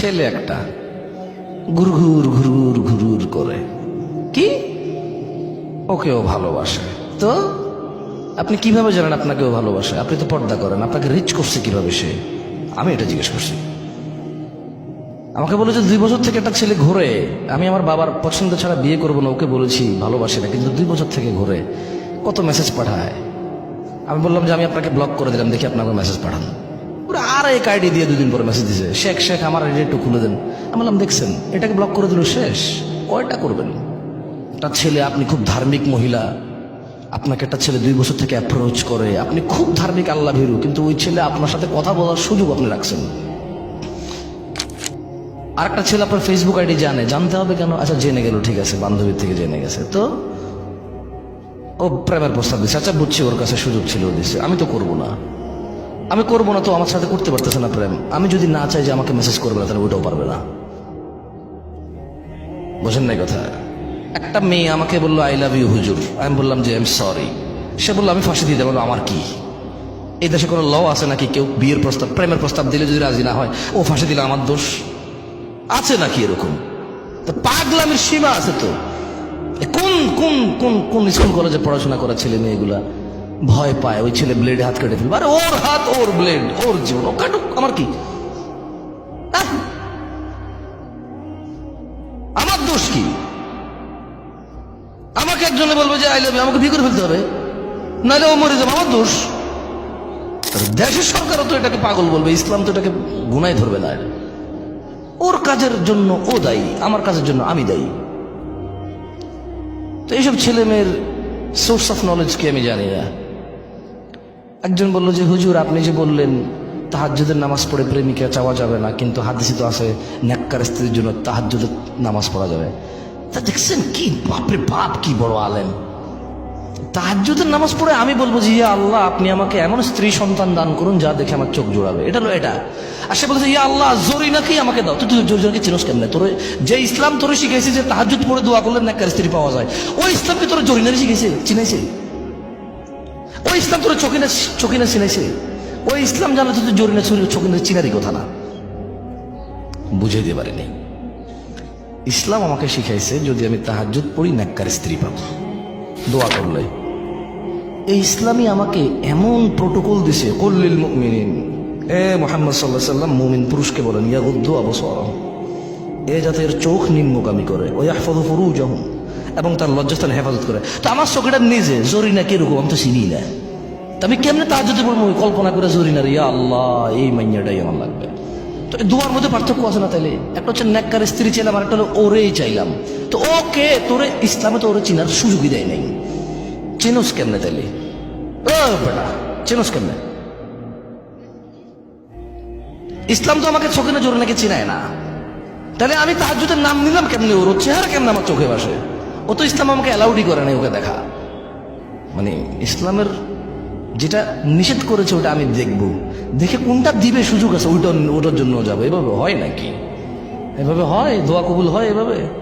ছেলে একটা। ঘুরঘুর ঘুরঘুর ঘুরঘুর করে। কি? ওকেও ভালোবাসে। তো? আপনি কীভাবে জানেন আপনাকেও ভালোবাসে? আপনি তো পর্দা করেন, আপনাকে রিচ করছে কীভাবে সে? আমি এটা জিজ্ঞেস করছি। আমাকে বলে যে দুই বছর থেকে একটা ছেলে ঘুরে। আমি আমার বাবার পছন্দ ছাড়া বিয়ে করব না, ওকে বলেছি, ভালোবাসি না, কিন্তু দুই বছর থেকে ঘুরে। কত মেসেজ পাঠায়? আমি বললাম যে আমি আপনাকে ব্লক করে দিলাম, দেখি আপনাকে মেসেজ পাঠান। আর এক আইডি দিয়ে দুদিন পরে মেসেজ দিছে, শেখ শেখ, আমার আইডি একটু খুলে দেন। আমি বললাম, দেখছেন, এটাকে ব্লক করে দিল শেষ, কয়টা করবেন? একটা ছেলে, আপনি খুব ধার্মিক মহিলা, আপনাকে একটা ছেলে দুই বছর থেকে অ্যাপ্রোচ করে, আপনি খুব ধার্মিক, আল্লাহ ভীরু, কিন্তু ওই ছেলে আপনার সাথে কথা বলার সুযোগ আপনি রাখছেন। আর একটা ছেলে আপনার ফেসবুক আইডি জানে, জানতে হবে কেন? আচ্ছা জেনে গেল, ঠিক আছে, বান্ধবীর থেকে জেনে গেছে। তো ও প্রেমের প্রস্তাব দিচ্ছে আচ্ছা বুঝছি, ওর কাছে সুযোগ ছিল ও দিচ্ছে আমি তো করব না। আমি করব না তো, আমার সাথে করতে পারতেছে না প্রেম। আমি যদি না চাই যে আমাকে মেসেজ করবে না, তাহলে ওইটাও পারবে না। বোঝেন নাই কথা? একটা মেয়ে আমাকে বলল আই লাভ ইউ হুজুর। আমি বললাম যে আই এম সরি সে বলল, আমি ফাঁসি দিয়ে দেবো। আমার কি? এই দেশে কোনো ল আছে নাকি? কেউ বিয়ের প্রস্তাব, প্রেমের প্রস্তাব দিলে যদি রাজি না হয়, ও ফাঁসি দিলে আমার দোষ? আছে নাকি এরকম? তো পাগলামের সীমা আছে তো। কোন কোন কোন কোন স্কুল কলেজে পড়াশোনা করা ছেলে মেয়েগুলা? ভয় পায়, ওই ছেলে ব্লেড হাত কেটে ফেলবে। আরে ওর হাত, ওর ব্লেড ওর জীবন, ও কাটুক, আমার কি! আমার দোষ কি? আমাকে একজনে বলবে যে আই আমাকে বিয়ে করে ফেলতে হবে। নাহলে ও মরে যাবে, আমার দোষ। দেশের সরকারও তো এটাকে পাগল বলবে, ইসলাম তো এটাকে গুনায় ধরবে না। ওর কাজের জন্য ও দায়ী, আমার কাজের জন্য আমি দায়ী। তো এইসব ছেলে মেয়ের সোর্স অফ নলেজ কি আমি জানি না। একজন বলল যে, হুজুর, আপনি যে বললেন, তাহাজ্জুদের নামাজ পড়ে প্রেমিকা চাওয়া যাবে না, কিন্তু হাদিসে তো আছে, ন্যাক্কার স্ত্রীর জন্য তাহাজ্জুদের নামাজ পড়া যাবে। তা দেখছেন কি, বাপরে বাপ, কি বড় আলেন তাহাজ্জুদের নামাজ পড়ে আমি বলব যে, ইয়া আল্লাহ, আপনি আমাকে এমন স্ত্রী সন্তান দান করুন, যা দেখে আমার চোখ জোড়াবে। এটা হলো এটা। আর সে বলছে, ইয়া আল্লাহ, জোরি নাকি আমাকে দাও। তুই তুই জোর জোরকে চিনোস কেমনে? তোর, যে ইসলাম তোরে শিখাইছে যে তাহাজ্জুদ পড়ে দোয়া করলে নাকার স্ত্রী পাওয়া যায়, ওই ইসলামকে তোর জরিনারি শিখেছে চিনাইছে? ওই ইসলাম তোর চোখে না চোখে না চিনাইছে? ওই ইসলাম জানা তো তুই জরিনা চোখে না চিনারি কথা না। বুঝে দিতে পারিনি। ইসলাম আমাকে শিখাইছে যদি আমি তাহাজ্জুদ পড়ি নাক্কার স্ত্রী পাবো। দোয়া করলে। এই ইসলামই আমাকে এমন প্রোটোকল দিছে কল্লিল মুমিনিন। এ মোহাম্মদ সাল্লাহ সাল্লাম, মুমিন পুরুষকে বলেন ইয়া উদ্দু অবসর এ যাতে এর চোখ নিম্নগামী করে ওই আহফদ ফরু যখন এবং তার লজ্জাস্থান হেফাজত করে। তো আমার চোখটা নিজে জরি না কীরকম আমি তো চিনি না। আমি কেমনে তার যদি বলব কল্পনা করে জরি না রে ইয়া আল্লাহ, এই মাইয়াটাই আমার লাগবে। তো দুয়ার মধ্যে পার্থক্য আছে না তাইলে? একটা হচ্ছে ন্যাক্কার স্ত্রী চাইলাম আর একটা হলো ওরেই চাইলাম। তো ওকে, তোরে ইসলামে তো ওরে চিনার সুযোগই দেয় নাই। চিনোস কেমনে তাইলে? ও বেটা, চিনোস কেমনে? ইসলাম তো আমাকে চোখে না জোরে নাকি চিনায় না। তাহলে আমি তাহাজুদের নাম নিলাম কেমনে? ওর চেহারা কেমনে আমার চোখে বাসে ও তো ইসলাম আমাকে অ্যালাউডই করে নাই ওকে দেখা। মানে ইসলামের যেটা নিষেধ করেছে ওটা আমি দেখব। দেখে কোনটা দিবে সুযোগ আছে, ওইটা ওটার জন্য যাব। এভাবে হয় নাকি? এভাবে হয়? দোয়া কবুল হয় এভাবে?